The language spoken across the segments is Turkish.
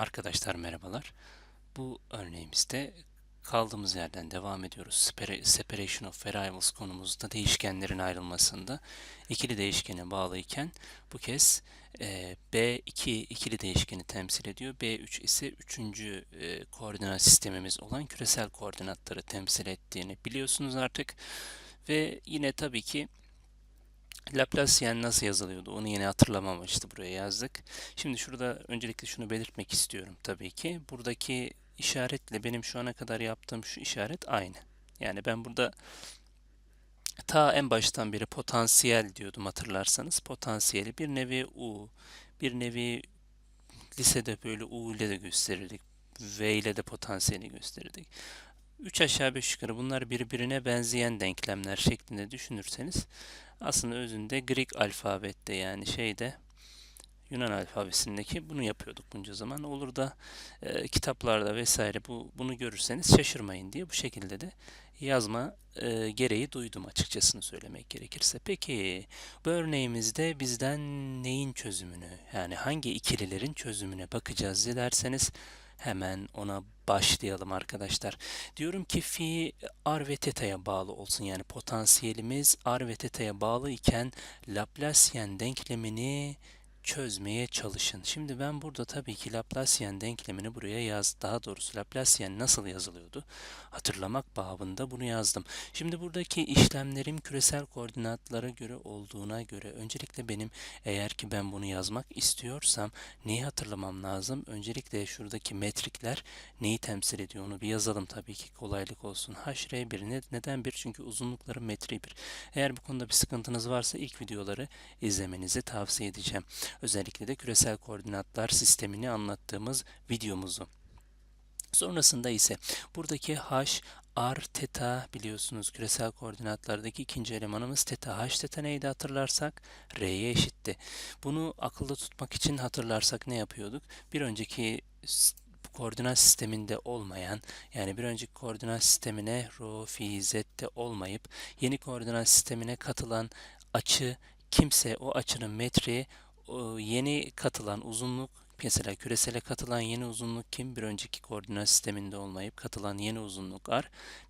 Arkadaşlar merhabalar. Bu örneğimizde kaldığımız yerden devam ediyoruz. Separa- Separation of variables konumuzda değişkenlerin ayrılmasında ikili değişkene bağlıyken bu kez e, B2 ikili değişkeni temsil ediyor. B3 ise üçüncü e, koordinat sistemimiz olan küresel koordinatları temsil ettiğini biliyorsunuz artık. Ve yine tabii ki Laplacian nasıl yazılıyordu? Onu yine hatırlamam amaçlı buraya yazdık. Şimdi şurada öncelikle şunu belirtmek istiyorum tabii ki. Buradaki işaretle benim şu ana kadar yaptığım şu işaret aynı. Yani ben burada ta en baştan beri potansiyel diyordum hatırlarsanız. Potansiyeli bir nevi U, bir nevi lisede böyle U ile de gösterirdik. V ile de potansiyeli gösterirdik. 3 aşağı 5 yukarı bunlar birbirine benzeyen denklemler şeklinde düşünürseniz aslında özünde Greek alfabette yani şeyde Yunan alfabesindeki bunu yapıyorduk bunca zaman. Olur da e, kitaplarda vesaire bu bunu görürseniz şaşırmayın diye bu şekilde de yazma e, gereği duydum açıkçasını söylemek gerekirse. Peki bu örneğimizde bizden neyin çözümünü yani hangi ikililerin çözümüne bakacağız derseniz hemen ona başlayalım arkadaşlar. Diyorum ki fi r ve teta'ya bağlı olsun. Yani potansiyelimiz r ve teta'ya bağlı iken Laplacian denklemini çözmeye çalışın. Şimdi ben burada tabii ki Laplacian denklemini buraya yaz. Daha doğrusu Laplacian nasıl yazılıyordu? Hatırlamak babında bunu yazdım. Şimdi buradaki işlemlerim küresel koordinatlara göre olduğuna göre öncelikle benim eğer ki ben bunu yazmak istiyorsam neyi hatırlamam lazım? Öncelikle şuradaki metrikler neyi temsil ediyor onu bir yazalım tabii ki kolaylık olsun. HR1 neden 1? Çünkü uzunlukları metre 1. Eğer bu konuda bir sıkıntınız varsa ilk videoları izlemenizi tavsiye edeceğim. Özellikle de küresel koordinatlar sistemini anlattığımız videomuzu. Sonrasında ise buradaki h, r, teta biliyorsunuz küresel koordinatlardaki ikinci elemanımız teta. h teta neydi hatırlarsak? r'ye eşitti. Bunu akılda tutmak için hatırlarsak ne yapıyorduk? Bir önceki koordinat sisteminde olmayan yani bir önceki koordinat sistemine rho, fi, z'te olmayıp yeni koordinat sistemine katılan açı kimse o açının metreyi yeni katılan uzunluk mesela küresele katılan yeni uzunluk kim? Bir önceki koordinat sisteminde olmayıp katılan yeni uzunluk r.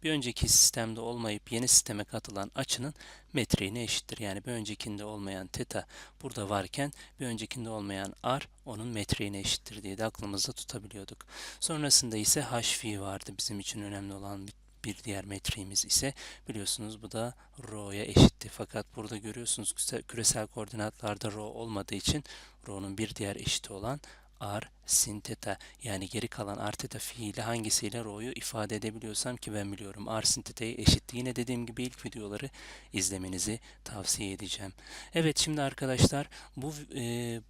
Bir önceki sistemde olmayıp yeni sisteme katılan açının metriğine eşittir. Yani bir öncekinde olmayan teta burada varken bir öncekinde olmayan r onun metriğine eşittir diye de aklımızda tutabiliyorduk. Sonrasında ise h vardı bizim için önemli olan bir bir diğer metriğimiz ise biliyorsunuz bu da rho'ya eşitti. Fakat burada görüyorsunuz küresel koordinatlarda rho olmadığı için rho'nun bir diğer eşiti olan r sin theta yani geri kalan r theta fiili hangisiyle rho'yu ifade edebiliyorsam ki ben biliyorum r sin theta'yı eşitti. Yine dediğim gibi ilk videoları izlemenizi tavsiye edeceğim. Evet şimdi arkadaşlar bu e,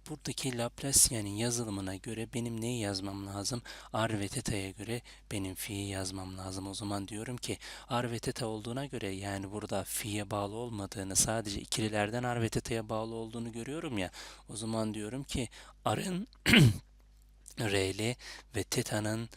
buradaki Laplacian'in yazılımına göre benim neyi yazmam lazım? r ve theta'ya göre benim fi'yi yazmam lazım. O zaman diyorum ki r ve theta olduğuna göre yani burada fi'ye bağlı olmadığını sadece ikililerden r ve theta'ya bağlı olduğunu görüyorum ya. O zaman diyorum ki r'ın R'li ve teta'nın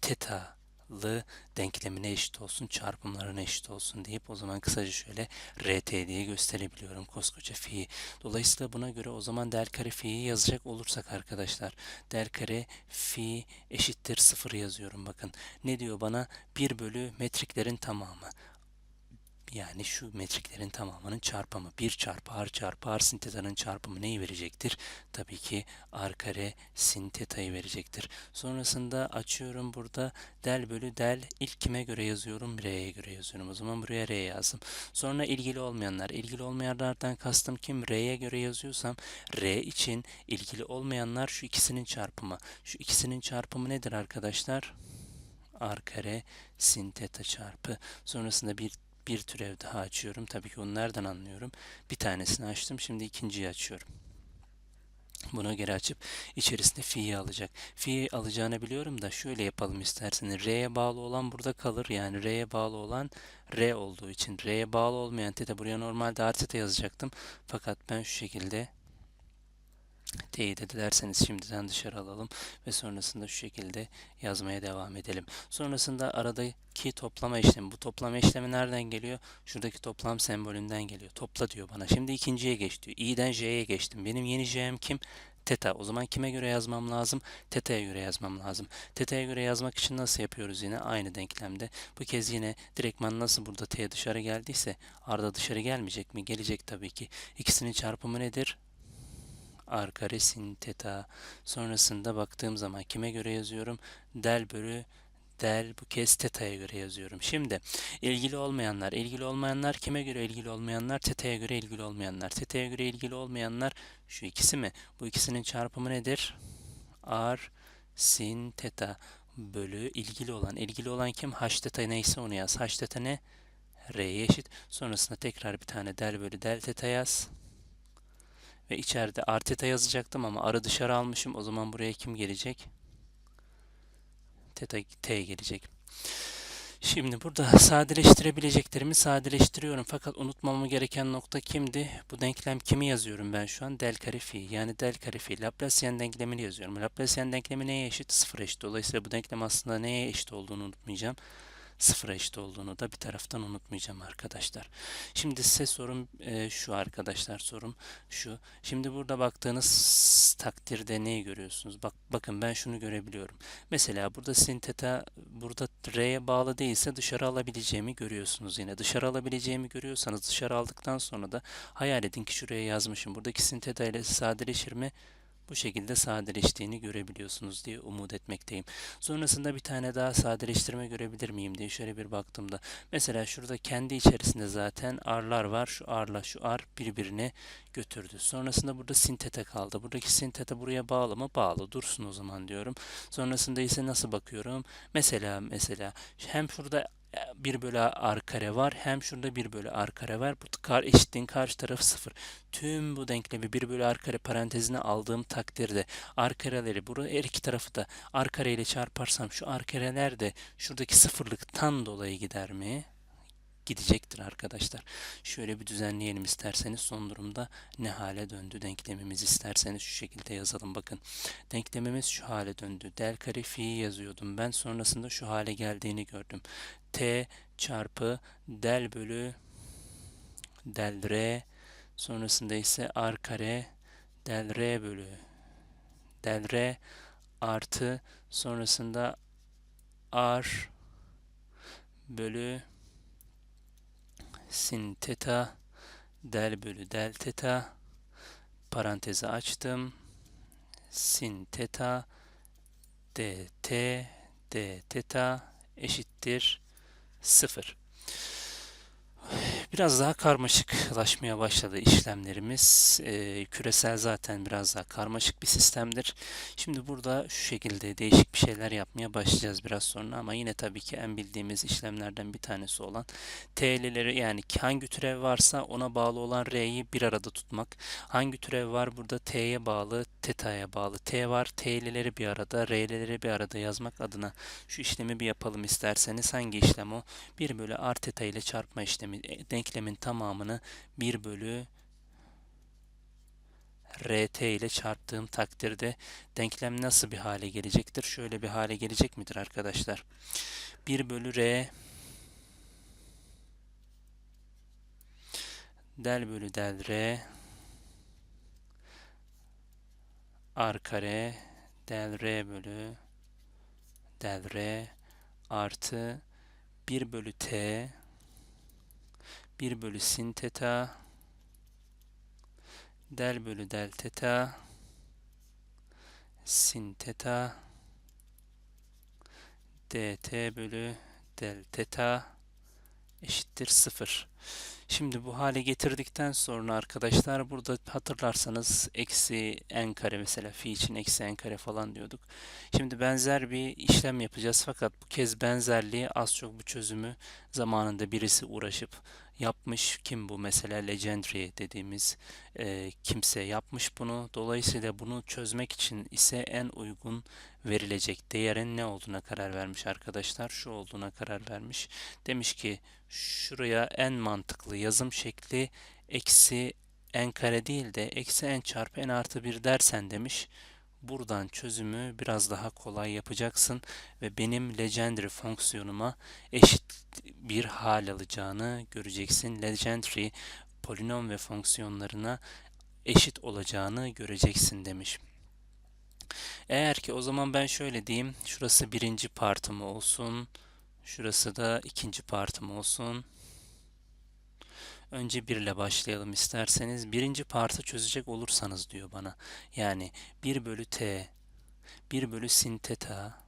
tetalı denklemine eşit olsun, çarpımlarına eşit olsun deyip o zaman kısaca şöyle RT diye gösterebiliyorum koskoca fi'yi. Dolayısıyla buna göre o zaman del kare fi'yi yazacak olursak arkadaşlar del kare fi eşittir 0 yazıyorum bakın. Ne diyor bana? 1 bölü metriklerin tamamı. Yani şu metriklerin tamamının çarpımı 1 çarpı r çarpı r sin teta'nın çarpımı neyi verecektir? Tabii ki r kare sin teta'yı verecektir. Sonrasında açıyorum burada del bölü del ilk kime göre yazıyorum? R'ye göre yazıyorum. O zaman buraya R yazdım. Sonra ilgili olmayanlar. ilgili olmayanlardan kastım kim? R'ye göre yazıyorsam R için ilgili olmayanlar şu ikisinin çarpımı. Şu ikisinin çarpımı nedir arkadaşlar? r kare sin teta çarpı sonrasında bir bir türev daha açıyorum. Tabii ki onu nereden anlıyorum? Bir tanesini açtım. Şimdi ikinciyi açıyorum. Buna göre açıp içerisinde fi'yi alacak. Fi'yi alacağını biliyorum da şöyle yapalım isterseniz. R'ye bağlı olan burada kalır. Yani R'ye bağlı olan R olduğu için. R'ye bağlı olmayan teta buraya normalde teta yazacaktım. Fakat ben şu şekilde teyit edilerseniz şimdiden dışarı alalım ve sonrasında şu şekilde yazmaya devam edelim. Sonrasında aradaki toplama işlemi. Bu toplama işlemi nereden geliyor? Şuradaki toplam sembolünden geliyor. Topla diyor bana. Şimdi ikinciye geç diyor. i'den j'ye geçtim. Benim yeni j'm kim? Teta. O zaman kime göre yazmam lazım? Teta'ya göre yazmam lazım. Teta'ya göre yazmak için nasıl yapıyoruz yine? Aynı denklemde. Bu kez yine direktman nasıl burada t dışarı geldiyse Arda dışarı gelmeyecek mi? Gelecek tabii ki. İkisinin çarpımı nedir? R kare sin teta. Sonrasında baktığım zaman kime göre yazıyorum? Del bölü del bu kez teta'ya göre yazıyorum. Şimdi ilgili olmayanlar, ilgili olmayanlar kime göre ilgili olmayanlar? Teta'ya göre ilgili olmayanlar. Teta'ya göre ilgili olmayanlar şu ikisi mi? Bu ikisinin çarpımı nedir? R sin teta bölü ilgili olan. İlgili olan kim? H teta neyse onu yaz. H teta ne? R'ye eşit. Sonrasında tekrar bir tane del bölü del teta yaz. Ve içeride r teta yazacaktım ama arı dışarı almışım. O zaman buraya kim gelecek? Teta t gelecek. Şimdi burada sadeleştirebileceklerimi sadeleştiriyorum. Fakat unutmamam gereken nokta kimdi? Bu denklem kimi yazıyorum ben şu an? Del kare fi. Yani del kare fi. Laplacian denklemini yazıyorum. Laplacian denklemi neye eşit? Sıfır eşit. Dolayısıyla bu denklem aslında neye eşit olduğunu unutmayacağım sıfır eşit olduğunu da bir taraftan unutmayacağım arkadaşlar. Şimdi size sorum e, şu arkadaşlar sorum şu. Şimdi burada baktığınız takdirde neyi görüyorsunuz? Bak bakın ben şunu görebiliyorum. Mesela burada sin teta burada r'ye bağlı değilse dışarı alabileceğimi görüyorsunuz yine. Dışarı alabileceğimi görüyorsanız dışarı aldıktan sonra da hayal edin ki şuraya yazmışım. Buradaki sin teta ile sadeleşir mi? Bu şekilde sadeleştiğini görebiliyorsunuz diye umut etmekteyim. Sonrasında bir tane daha sadeleştirme görebilir miyim diye şöyle bir baktığımda. Mesela şurada kendi içerisinde zaten arlar var. Şu arla şu ar birbirine götürdü. Sonrasında burada sintete kaldı. Buradaki sintete buraya bağlı mı? Bağlı. Dursun o zaman diyorum. Sonrasında ise nasıl bakıyorum? Mesela mesela hem şurada 1 bölü r kare var. Hem şurada 1 bölü r kare var. Bu kar eşitliğin karşı tarafı 0. Tüm bu denklemi 1 bölü r kare parantezine aldığım takdirde r kareleri burada her iki tarafı da r kare ile çarparsam şu r kareler de şuradaki sıfırlıktan dolayı gider mi? Gidecektir arkadaşlar. Şöyle bir düzenleyelim isterseniz son durumda ne hale döndü denklemimiz isterseniz şu şekilde yazalım bakın. Denklemimiz şu hale döndü. Del kare fi'yi yazıyordum ben sonrasında şu hale geldiğini gördüm. T çarpı del bölü del r sonrasında ise r kare del r bölü del r artı sonrasında r bölü sin teta del bölü del teta parantezi açtım. Sin teta dt d teta eşittir 0. Biraz daha karmaşıklaşmaya başladı işlemlerimiz. E, küresel zaten biraz daha karmaşık bir sistemdir. Şimdi burada şu şekilde değişik bir şeyler yapmaya başlayacağız biraz sonra ama yine tabii ki en bildiğimiz işlemlerden bir tanesi olan t'lileri yani hangi türev varsa ona bağlı olan r'yi bir arada tutmak. Hangi türev var burada t'ye bağlı, teta'ya bağlı. t var, t'lileri bir arada, r'lileri bir arada yazmak adına şu işlemi bir yapalım isterseniz. Hangi işlem o? 1 bölü r teta ile çarpma işlemi. E, denklemin tamamını 1 bölü rt ile çarptığım takdirde denklem nasıl bir hale gelecektir? Şöyle bir hale gelecek midir arkadaşlar? 1 bölü r del bölü del r r kare del r bölü del r artı 1 bölü t 1 bölü sin teta del bölü del teta sin teta dt bölü del teta eşittir 0. Şimdi bu hale getirdikten sonra arkadaşlar burada hatırlarsanız eksi n kare mesela fi için eksi n kare falan diyorduk. Şimdi benzer bir işlem yapacağız fakat bu kez benzerliği az çok bu çözümü zamanında birisi uğraşıp yapmış. Kim bu? Mesela Legendary dediğimiz e, kimse yapmış bunu. Dolayısıyla bunu çözmek için ise en uygun verilecek değerin ne olduğuna karar vermiş arkadaşlar. Şu olduğuna karar vermiş. Demiş ki şuraya en mantıklı yazım şekli eksi n kare değil de eksi n çarpı n artı 1 dersen demiş buradan çözümü biraz daha kolay yapacaksın ve benim legendary fonksiyonuma eşit bir hal alacağını göreceksin. Legendary polinom ve fonksiyonlarına eşit olacağını göreceksin demiş. Eğer ki o zaman ben şöyle diyeyim. Şurası birinci partım olsun. Şurası da ikinci partım olsun. Önce 1 ile başlayalım isterseniz. Birinci partı çözecek olursanız diyor bana. Yani 1 bölü t, 1 bölü sin teta,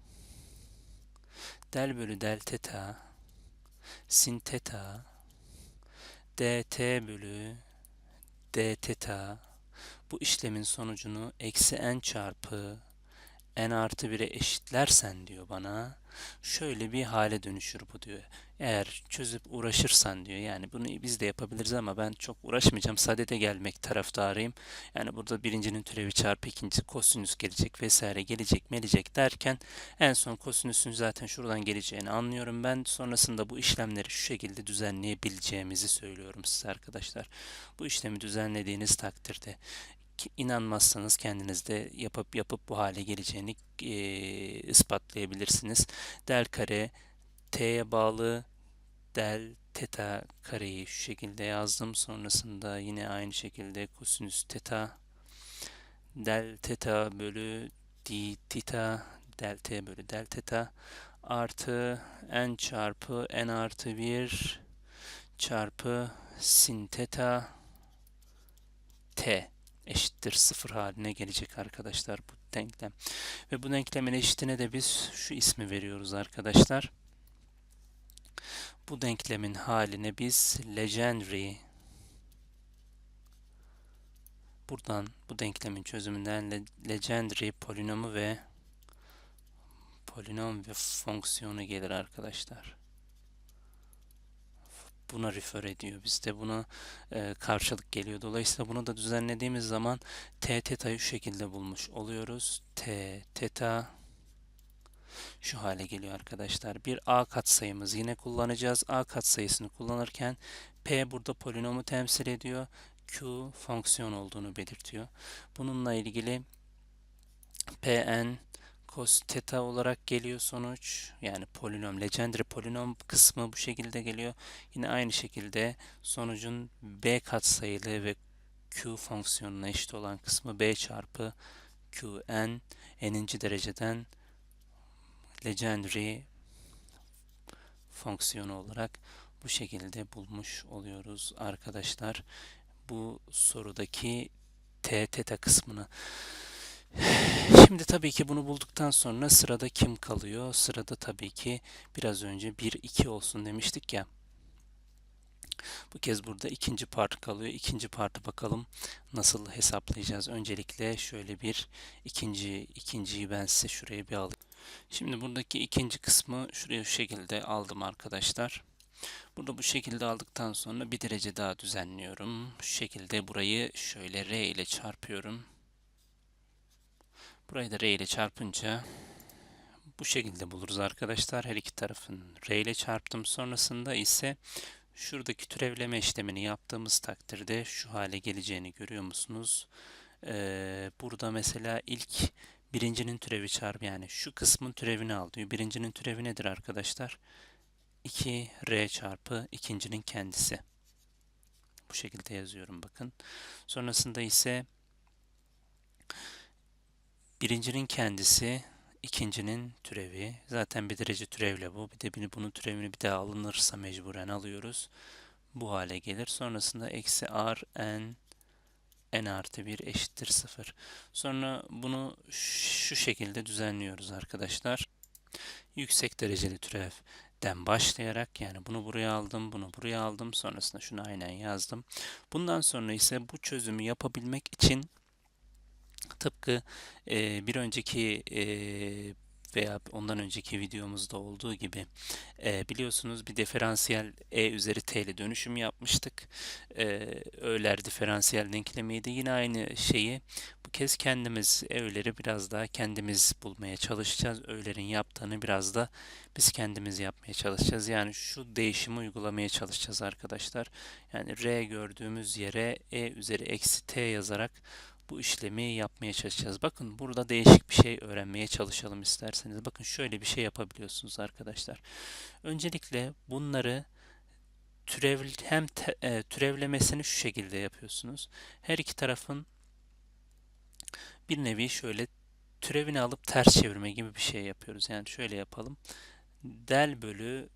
del bölü del teta, sin teta, dt bölü d teta. Bu işlemin sonucunu eksi n çarpı n artı 1'e eşitlersen diyor bana şöyle bir hale dönüşür bu diyor. Eğer çözüp uğraşırsan diyor yani bunu biz de yapabiliriz ama ben çok uğraşmayacağım. Sadede gelmek taraftarıyım. Yani burada birincinin türevi çarpı ikincisi kosinüs gelecek vesaire gelecek melecek derken en son kosinüsün zaten şuradan geleceğini anlıyorum. Ben sonrasında bu işlemleri şu şekilde düzenleyebileceğimizi söylüyorum size arkadaşlar. Bu işlemi düzenlediğiniz takdirde inanmazsanız kendiniz de yapıp yapıp bu hale geleceğini e, ispatlayabilirsiniz. Del kare t'ye bağlı del teta kareyi şu şekilde yazdım. Sonrasında yine aynı şekilde kosinüs teta del teta bölü d teta del t bölü del teta artı n çarpı n artı 1 çarpı sin teta t eşittir sıfır haline gelecek arkadaşlar bu denklem. Ve bu denklemin eşitine de biz şu ismi veriyoruz arkadaşlar. Bu denklemin haline biz legendary buradan bu denklemin çözümünden legendary polinomu ve polinom ve fonksiyonu gelir arkadaşlar buna refer ediyor. Bizde buna e, karşılık geliyor. Dolayısıyla bunu da düzenlediğimiz zaman t teta'yı şu şekilde bulmuş oluyoruz. t teta şu hale geliyor arkadaşlar. Bir a katsayımız yine kullanacağız. a katsayısını kullanırken p burada polinomu temsil ediyor. q fonksiyon olduğunu belirtiyor. Bununla ilgili pn cos theta olarak geliyor sonuç. Yani polinom, legendary polinom kısmı bu şekilde geliyor. Yine aynı şekilde sonucun b katsayılı ve q fonksiyonuna eşit olan kısmı b çarpı qn n'inci dereceden legendary fonksiyonu olarak bu şekilde bulmuş oluyoruz arkadaşlar. Bu sorudaki t theta kısmını Şimdi tabii ki bunu bulduktan sonra sırada kim kalıyor? Sırada tabii ki biraz önce 1-2 olsun demiştik ya. Bu kez burada ikinci part kalıyor. İkinci partı bakalım nasıl hesaplayacağız. Öncelikle şöyle bir ikinci ikinciyi ben size şuraya bir alayım. Şimdi buradaki ikinci kısmı şuraya şu şekilde aldım arkadaşlar. Burada bu şekilde aldıktan sonra bir derece daha düzenliyorum. Şu şekilde burayı şöyle R ile çarpıyorum. Burayı da R ile çarpınca bu şekilde buluruz arkadaşlar. Her iki tarafın R ile çarptım. Sonrasında ise şuradaki türevleme işlemini yaptığımız takdirde şu hale geleceğini görüyor musunuz? Ee, burada mesela ilk birincinin türevi çarpı yani şu kısmın türevini al diyor. Birincinin türevi nedir arkadaşlar? 2R çarpı ikincinin kendisi. Bu şekilde yazıyorum bakın. Sonrasında ise Birincinin kendisi, ikincinin türevi. Zaten bir derece türevle bu. Bir de bunun türevini bir daha alınırsa mecburen alıyoruz. Bu hale gelir. Sonrasında eksi r n n artı 1 eşittir 0. Sonra bunu şu şekilde düzenliyoruz arkadaşlar. Yüksek dereceli türevden başlayarak yani bunu buraya aldım, bunu buraya aldım. Sonrasında şunu aynen yazdım. Bundan sonra ise bu çözümü yapabilmek için Tıpkı e, bir önceki e, veya ondan önceki videomuzda olduğu gibi e, biliyorsunuz bir diferansiyel e üzeri t ile dönüşüm yapmıştık. E, Öğler diferansiyel denklemiydi. Yine aynı şeyi bu kez kendimiz Euler'i biraz daha kendimiz bulmaya çalışacağız. Euler'in yaptığını biraz da biz kendimiz yapmaya çalışacağız. Yani şu değişimi uygulamaya çalışacağız arkadaşlar. Yani r gördüğümüz yere e üzeri eksi t yazarak bu işlemi yapmaya çalışacağız. Bakın burada değişik bir şey öğrenmeye çalışalım isterseniz. Bakın şöyle bir şey yapabiliyorsunuz arkadaşlar. Öncelikle bunları türev, hem te, e, türevlemesini şu şekilde yapıyorsunuz. Her iki tarafın bir nevi şöyle türevini alıp ters çevirme gibi bir şey yapıyoruz. Yani şöyle yapalım. Del bölü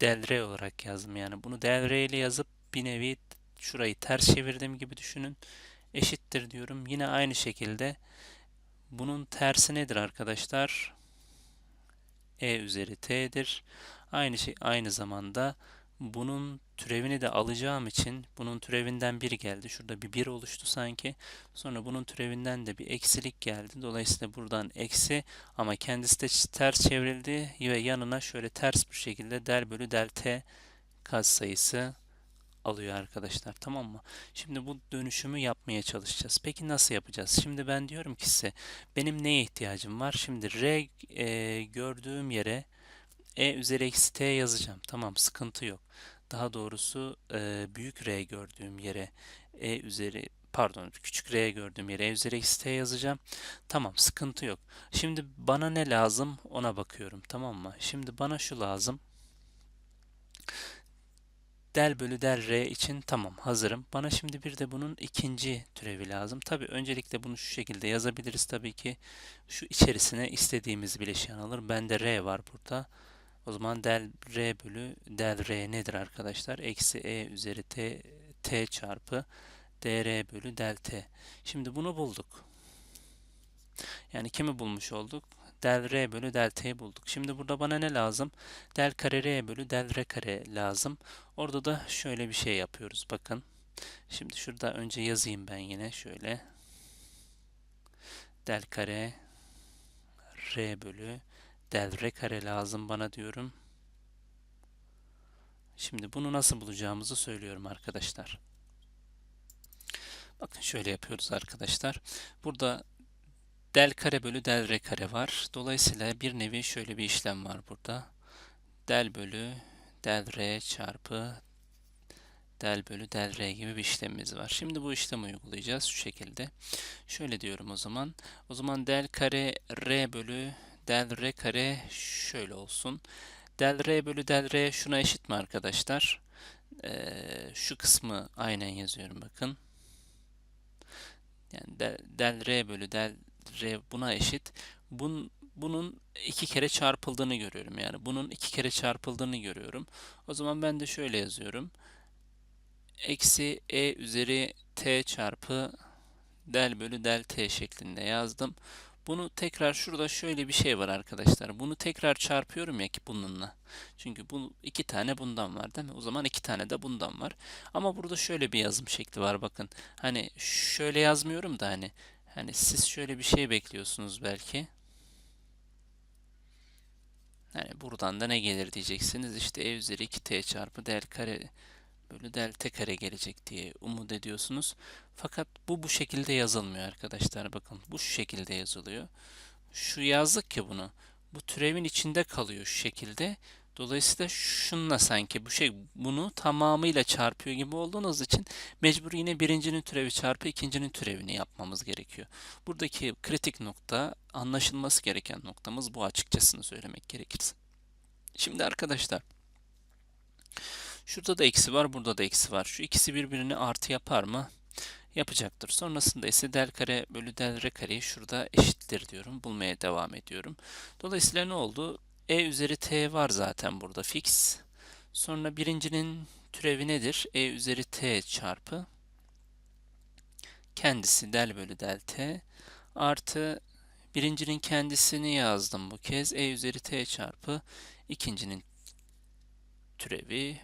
del r olarak yazdım. Yani bunu del ile yazıp bir nevi şurayı ters çevirdim gibi düşünün. Eşittir diyorum. Yine aynı şekilde bunun tersi nedir arkadaşlar? e üzeri t'dir. Aynı şey aynı zamanda bunun türevini de alacağım için bunun türevinden 1 geldi. Şurada bir 1 oluştu sanki. Sonra bunun türevinden de bir eksilik geldi. Dolayısıyla buradan eksi ama kendisi de ters çevrildi ve yanına şöyle ters bir şekilde del bölü del t katsayısı alıyor arkadaşlar tamam mı? Şimdi bu dönüşümü yapmaya çalışacağız. Peki nasıl yapacağız? Şimdi ben diyorum ki size benim neye ihtiyacım var? Şimdi r e, gördüğüm yere e üzeri eksi t yazacağım. Tamam sıkıntı yok. Daha doğrusu e, büyük r gördüğüm yere e üzeri pardon küçük r gördüğüm yere e üzeri eksi t yazacağım. Tamam sıkıntı yok. Şimdi bana ne lazım ona bakıyorum tamam mı? Şimdi bana şu lazım del bölü del r için tamam hazırım. Bana şimdi bir de bunun ikinci türevi lazım. Tabi öncelikle bunu şu şekilde yazabiliriz tabii ki. Şu içerisine istediğimiz bileşen alır. Bende r var burada. O zaman del r bölü del r nedir arkadaşlar? Eksi e üzeri t, t çarpı dr bölü del t. Şimdi bunu bulduk. Yani kimi bulmuş olduk? Del r bölü del t bulduk. Şimdi burada bana ne lazım? Del kare r bölü del r kare lazım. Orada da şöyle bir şey yapıyoruz. Bakın. Şimdi şurada önce yazayım ben yine şöyle. Del kare r bölü del r kare lazım bana diyorum. Şimdi bunu nasıl bulacağımızı söylüyorum arkadaşlar. Bakın şöyle yapıyoruz arkadaşlar. Burada del kare bölü del r kare var. Dolayısıyla bir nevi şöyle bir işlem var burada. Del bölü del r çarpı del bölü del r gibi bir işlemimiz var. Şimdi bu işlemi uygulayacağız şu şekilde. Şöyle diyorum o zaman. O zaman del kare r bölü del r kare şöyle olsun. Del r bölü del r şuna eşit mi arkadaşlar? Ee, şu kısmı aynen yazıyorum bakın. Yani del, del r bölü del r buna eşit. Bun, bunun iki kere çarpıldığını görüyorum. Yani bunun iki kere çarpıldığını görüyorum. O zaman ben de şöyle yazıyorum. Eksi e üzeri t çarpı del bölü del t şeklinde yazdım. Bunu tekrar şurada şöyle bir şey var arkadaşlar. Bunu tekrar çarpıyorum ya ki bununla. Çünkü bu iki tane bundan var değil mi? O zaman iki tane de bundan var. Ama burada şöyle bir yazım şekli var bakın. Hani şöyle yazmıyorum da hani Hani siz şöyle bir şey bekliyorsunuz belki. Yani buradan da ne gelir diyeceksiniz. İşte e üzeri 2t çarpı del kare bölü del t kare gelecek diye umut ediyorsunuz. Fakat bu bu şekilde yazılmıyor arkadaşlar. Bakın bu şu şekilde yazılıyor. Şu yazdık ki bunu. Bu türevin içinde kalıyor şu şekilde. Dolayısıyla şunla sanki bu şey bunu tamamıyla çarpıyor gibi olduğunuz için mecbur yine birincinin türevi çarpı ikincinin türevini yapmamız gerekiyor. Buradaki kritik nokta anlaşılması gereken noktamız bu açıkçasını söylemek gerekirse. Şimdi arkadaşlar şurada da eksi var burada da eksi var. Şu ikisi birbirini artı yapar mı? Yapacaktır. Sonrasında ise del kare bölü del re kareyi şurada eşittir diyorum. Bulmaya devam ediyorum. Dolayısıyla ne oldu? E üzeri t var zaten burada fix. Sonra birincinin türevi nedir? e üzeri t çarpı kendisi del bölü del t artı birincinin kendisini yazdım bu kez. e üzeri t çarpı ikincinin türevi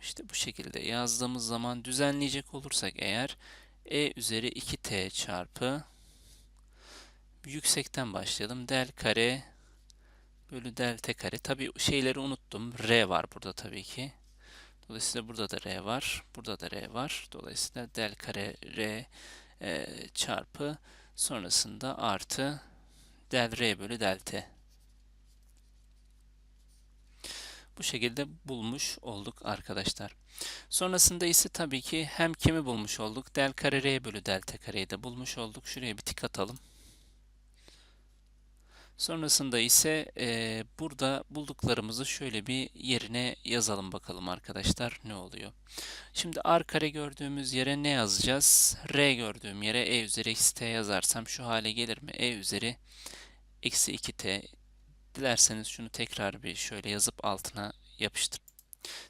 işte bu şekilde yazdığımız zaman düzenleyecek olursak eğer e üzeri 2t çarpı yüksekten başlayalım. Del kare bölü del t kare. Tabi şeyleri unuttum. R var burada tabii ki. Dolayısıyla burada da R var. Burada da R var. Dolayısıyla del kare R e, çarpı sonrasında artı del R bölü del T. Bu şekilde bulmuş olduk arkadaşlar. Sonrasında ise tabii ki hem kimi bulmuş olduk? Del kare R bölü del T kareyi de bulmuş olduk. Şuraya bir tik atalım. Sonrasında ise e, burada bulduklarımızı şöyle bir yerine yazalım bakalım arkadaşlar ne oluyor. Şimdi r kare gördüğümüz yere ne yazacağız? r gördüğüm yere e üzeri eksi t yazarsam şu hale gelir mi? e üzeri eksi 2t. Dilerseniz şunu tekrar bir şöyle yazıp altına yapıştır.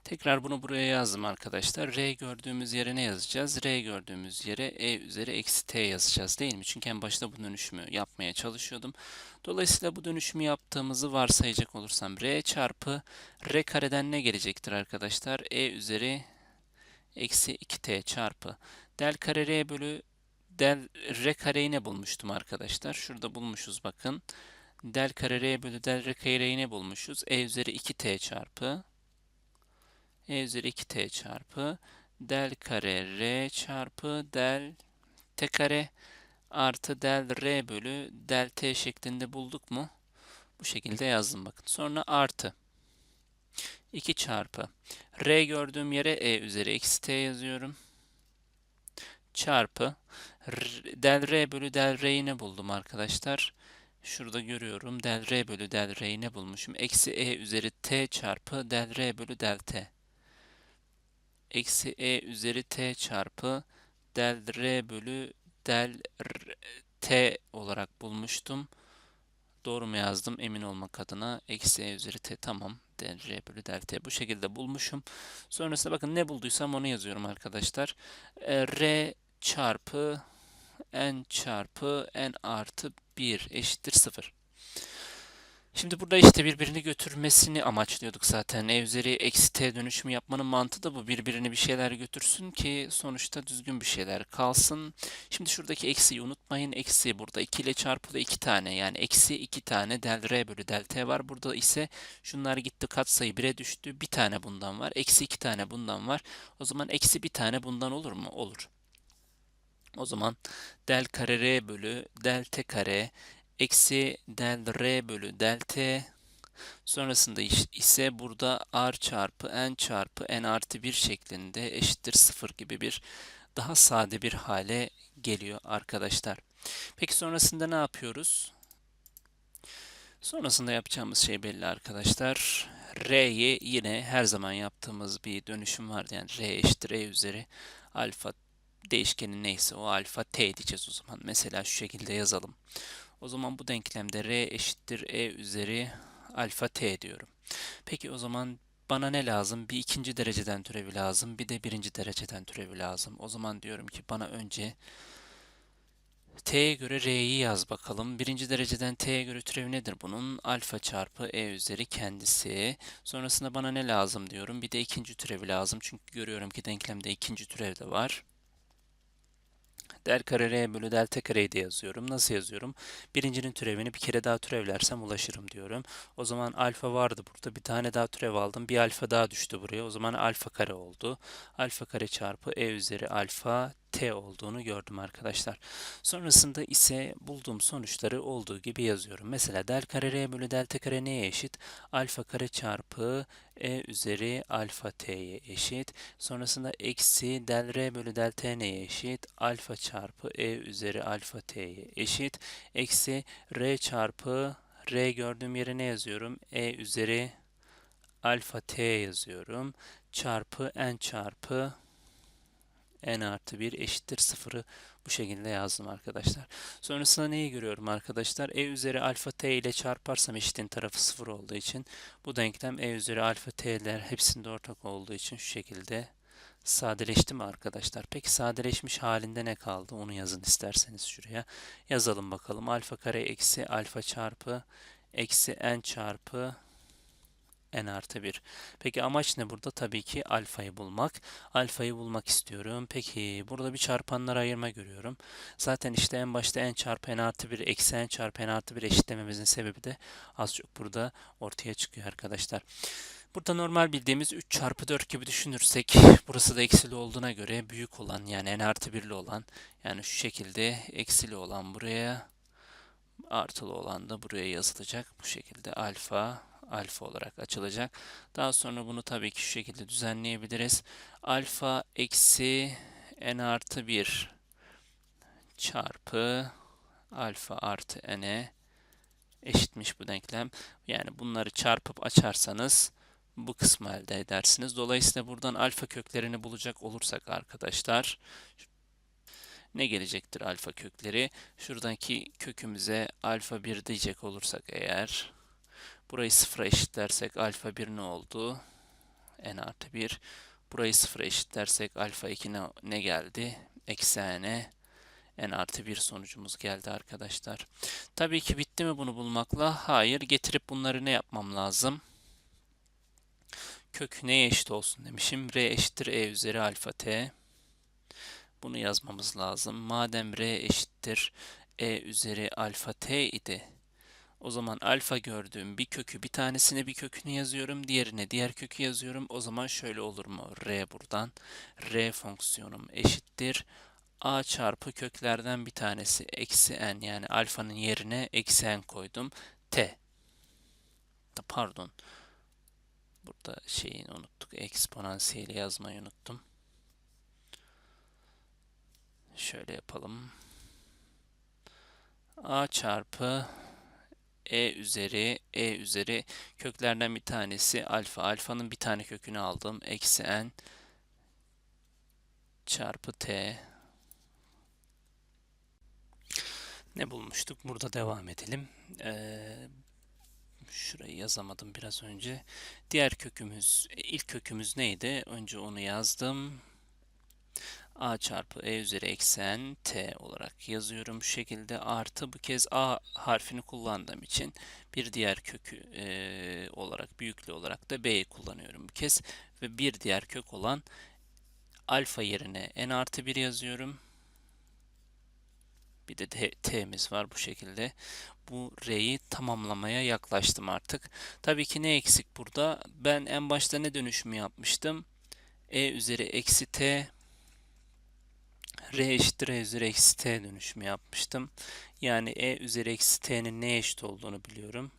Tekrar bunu buraya yazdım arkadaşlar. R gördüğümüz yere ne yazacağız? R gördüğümüz yere E üzeri eksi T yazacağız değil mi? Çünkü en başta bu dönüşümü yapmaya çalışıyordum. Dolayısıyla bu dönüşümü yaptığımızı varsayacak olursam R çarpı R kareden ne gelecektir arkadaşlar? E üzeri eksi 2T çarpı del kare R bölü del R kareyi ne bulmuştum arkadaşlar? Şurada bulmuşuz bakın. Del kare R bölü del R kareyi ne bulmuşuz? E üzeri 2T çarpı e üzeri 2t çarpı del kare r çarpı del t kare artı del r bölü del t şeklinde bulduk mu? Bu şekilde yazdım bakın. Sonra artı 2 çarpı r gördüğüm yere e üzeri eksi t yazıyorum. Çarpı r, del r bölü del r'yi ne buldum arkadaşlar? Şurada görüyorum. Del r bölü del r'yi ne bulmuşum? Eksi e üzeri t çarpı del r bölü del t eksi e üzeri t çarpı del r bölü del r, t olarak bulmuştum. Doğru mu yazdım emin olmak adına. Eksi e üzeri t tamam. Del r bölü del t bu şekilde bulmuşum. Sonrasında bakın ne bulduysam onu yazıyorum arkadaşlar. E, r çarpı n çarpı n artı 1 eşittir 0. Şimdi burada işte birbirini götürmesini amaçlıyorduk zaten. E üzeri eksi t dönüşümü yapmanın mantığı da bu. Birbirini bir şeyler götürsün ki sonuçta düzgün bir şeyler kalsın. Şimdi şuradaki eksiyi unutmayın. Eksi burada 2 ile çarpılı 2 tane. Yani eksi 2 tane del r bölü del t var. Burada ise şunlar gitti katsayı 1'e düştü. Bir tane bundan var. Eksi 2 tane bundan var. O zaman eksi bir tane bundan olur mu? Olur. O zaman del kare r bölü del t kare eksi del r bölü del t sonrasında ise burada r çarpı n çarpı n artı 1 şeklinde eşittir 0 gibi bir daha sade bir hale geliyor arkadaşlar. Peki sonrasında ne yapıyoruz? Sonrasında yapacağımız şey belli arkadaşlar. R'yi yine her zaman yaptığımız bir dönüşüm vardı. Yani R eşittir E üzeri alfa değişkeni neyse o alfa t diyeceğiz o zaman. Mesela şu şekilde yazalım. O zaman bu denklemde r eşittir e üzeri alfa t diyorum. Peki o zaman bana ne lazım? Bir ikinci dereceden türevi lazım. Bir de birinci dereceden türevi lazım. O zaman diyorum ki bana önce t'ye göre r'yi yaz bakalım. Birinci dereceden t'ye göre türevi nedir bunun? Alfa çarpı e üzeri kendisi. Sonrasında bana ne lazım diyorum. Bir de ikinci türevi lazım. Çünkü görüyorum ki denklemde ikinci türev de var. Del kare r bölü del t kareyi de yazıyorum. Nasıl yazıyorum? Birincinin türevini bir kere daha türevlersem ulaşırım diyorum. O zaman alfa vardı burada. Bir tane daha türev aldım. Bir alfa daha düştü buraya. O zaman alfa kare oldu. Alfa kare çarpı e üzeri alfa t olduğunu gördüm arkadaşlar. Sonrasında ise bulduğum sonuçları olduğu gibi yazıyorum. Mesela del kare r bölü del t kare neye eşit? Alfa kare çarpı e üzeri alfa t'ye eşit. Sonrasında eksi del r bölü del t neye eşit? Alfa çarpı e üzeri alfa t'ye eşit. Eksi r çarpı r gördüğüm yere ne yazıyorum? e üzeri alfa t yazıyorum. Çarpı n çarpı n artı 1 eşittir 0'ı bu şekilde yazdım arkadaşlar. Sonrasında neyi görüyorum arkadaşlar? e üzeri alfa t ile çarparsam eşitin tarafı 0 olduğu için bu denklem e üzeri alfa t'ler hepsinde ortak olduğu için şu şekilde sadeleşti mi arkadaşlar? Peki sadeleşmiş halinde ne kaldı? Onu yazın isterseniz şuraya. Yazalım bakalım. Alfa kare eksi alfa çarpı eksi n çarpı n artı 1. Peki amaç ne burada? Tabii ki alfayı bulmak. Alfayı bulmak istiyorum. Peki burada bir çarpanlara ayırma görüyorum. Zaten işte en başta n çarpı n artı 1 eksi n çarpı n artı 1 eşitlememizin sebebi de az çok burada ortaya çıkıyor arkadaşlar. Burada normal bildiğimiz 3 çarpı 4 gibi düşünürsek burası da eksili olduğuna göre büyük olan yani n artı 1'li olan yani şu şekilde eksili olan buraya artılı olan da buraya yazılacak. Bu şekilde alfa alfa olarak açılacak. Daha sonra bunu tabii ki şu şekilde düzenleyebiliriz. Alfa eksi n artı 1 çarpı alfa artı n'e eşitmiş bu denklem. Yani bunları çarpıp açarsanız bu kısmı elde edersiniz. Dolayısıyla buradan alfa köklerini bulacak olursak arkadaşlar ne gelecektir alfa kökleri? Şuradaki kökümüze alfa 1 diyecek olursak eğer burayı sıfıra eşitlersek alfa 1 ne oldu? n artı 1. Burayı sıfıra eşitlersek alfa 2 ne, ne geldi? Eksi n. n artı 1 sonucumuz geldi arkadaşlar. Tabii ki bitti mi bunu bulmakla? Hayır. Getirip bunları ne yapmam lazım? Kök neye eşit olsun demişim. r eşittir e üzeri alfa t. Bunu yazmamız lazım. Madem r eşittir e üzeri alfa t idi. O zaman alfa gördüğüm bir kökü bir tanesine bir kökünü yazıyorum. Diğerine diğer kökü yazıyorum. O zaman şöyle olur mu? R buradan. R fonksiyonum eşittir. A çarpı köklerden bir tanesi eksi n yani alfanın yerine eksi n koydum. T. Pardon. Burada şeyi unuttuk. Eksponansiyeli yazmayı unuttum. Şöyle yapalım. A çarpı e üzeri e üzeri köklerden bir tanesi alfa. Alfanın bir tane kökünü aldım. Eksi n çarpı t. Ne bulmuştuk? Burada devam edelim. Ee, şurayı yazamadım biraz önce. Diğer kökümüz, ilk kökümüz neydi? Önce onu yazdım a çarpı e üzeri eksen t olarak yazıyorum. Şu şekilde artı bu kez a harfini kullandığım için bir diğer kökü e, olarak büyüklüğü olarak da b'yi kullanıyorum bu kez. Ve bir diğer kök olan alfa yerine n artı 1 yazıyorum. Bir de t'miz var bu şekilde. Bu r'yi tamamlamaya yaklaştım artık. Tabii ki ne eksik burada? Ben en başta ne dönüşümü yapmıştım? e üzeri eksi t r eşittir e üzeri eksi t dönüşümü yapmıştım. Yani e üzeri eksi t'nin neye eşit olduğunu biliyorum.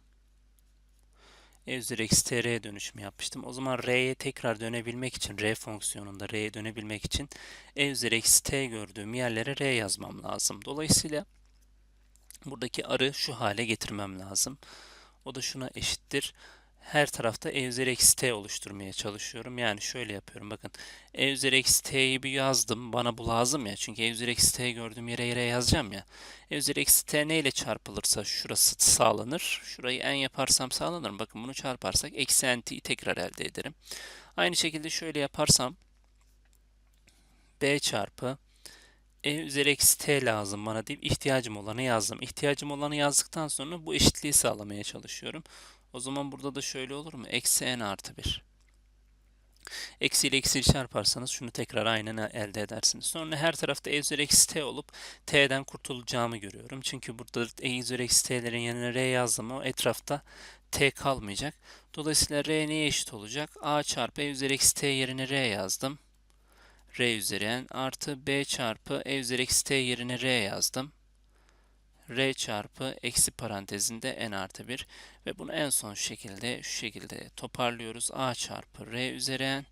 e üzeri eksi t r dönüşümü yapmıştım. O zaman r'ye tekrar dönebilmek için, r fonksiyonunda r'ye dönebilmek için e üzeri eksi t gördüğüm yerlere r yazmam lazım. Dolayısıyla buradaki arı şu hale getirmem lazım. O da şuna eşittir her tarafta e üzeri eksi t oluşturmaya çalışıyorum. Yani şöyle yapıyorum bakın. e üzeri eksi t'yi bir yazdım. Bana bu lazım ya. Çünkü e üzeri eksi t gördüğüm yere yere yazacağım ya. e üzeri eksi t ne ile çarpılırsa şurası sağlanır. Şurayı n yaparsam sağlanır? Bakın bunu çarparsak eksi n t'yi tekrar elde ederim. Aynı şekilde şöyle yaparsam b çarpı e üzeri eksi t lazım bana deyip ihtiyacım olanı yazdım. İhtiyacım olanı yazdıktan sonra bu eşitliği sağlamaya çalışıyorum. O zaman burada da şöyle olur mu? Eksi n artı 1. Eksi ile eksi çarparsanız şunu tekrar aynen elde edersiniz. Sonra her tarafta e üzeri eksi t olup t'den kurtulacağımı görüyorum. Çünkü burada e üzeri eksi t'lerin yanına r yazdım o etrafta t kalmayacak. Dolayısıyla r neye eşit olacak? a çarpı e üzeri eksi t yerine r yazdım. r üzeri n artı b çarpı e üzeri eksi t yerine r yazdım r çarpı eksi parantezinde n artı 1 ve bunu en son şekilde şu şekilde toparlıyoruz. a çarpı r üzeri n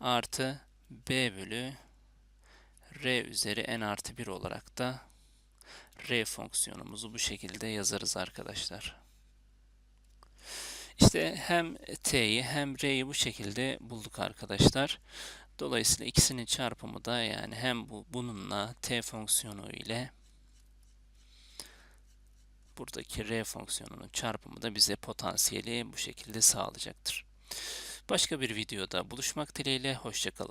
artı b bölü r üzeri n artı 1 olarak da r fonksiyonumuzu bu şekilde yazarız arkadaşlar. İşte hem t'yi hem r'yi bu şekilde bulduk arkadaşlar. Dolayısıyla ikisinin çarpımı da yani hem bu bununla t fonksiyonu ile buradaki r fonksiyonunun çarpımı da bize potansiyeli bu şekilde sağlayacaktır. Başka bir videoda buluşmak dileğiyle, hoşçakalın.